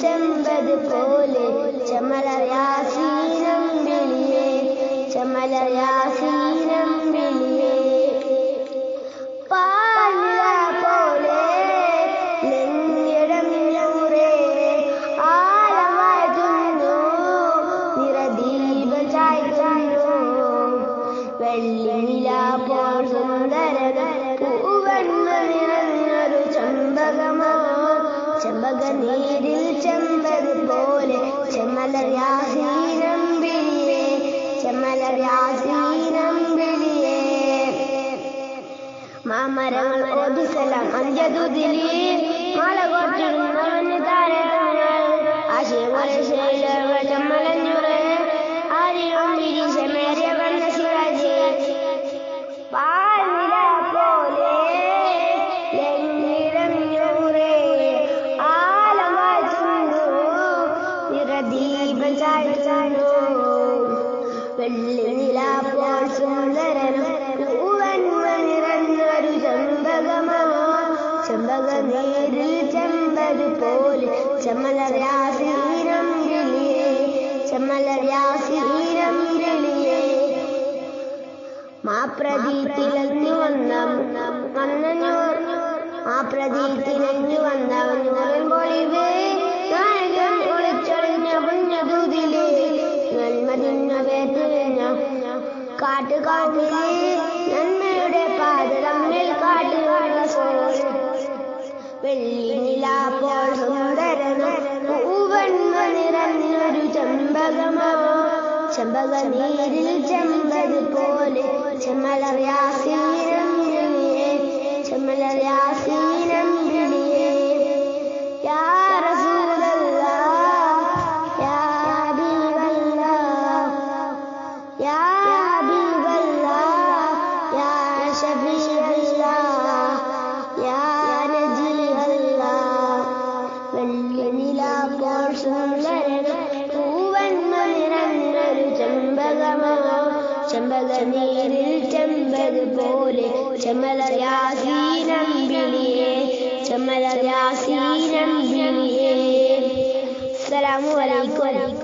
ചെമ്പത് പോലെ ചമലയാസീനം വിളിയേ ചമലയാസീനം വിളിയേ. പാലില പോലെ ചെമ്പക നീരിൽ ചെമ്പത് പോലെ ചെമ്മലരാസീനം വിളിയേ ചെമ്മലരാസീനം വിളിയേ മാമരങ്ങൾ ഓതിസലാം അഞ്ചതുതിലി മല കൊട്ടിടുന്നവന് ചാഴ്ചാണു വെള്ളിനിലാപ്പോൾ സുന്ദരനും പൂവന്മ നിറഞ്ഞൊരു പോലെ വന്ന പൊളിവേ കാട്ടുകാട്ടിലേ നന്മയുടെ പാത തമ്മിൽ കാട്ടുകാട്ട സോൾ വെള്ളിനിലാപ്പോൾ സുന്ദരനും പൂവന്മ നിറഞ്ഞൊരു ചെമ്പകമോ. ചെമ്പക നീരിൽ ചെമ്പത് പോലെ ചെമ്മലറിയാസീനം വിളിയേ ചെമ്പക നീരിൽ ചെമ്പത് പോലെ ചെമ്മലയാസീനം വിളിയേ ചെമ്മലയാസീനം വിളിയേ അസ്സലാമു അലൈക്കും.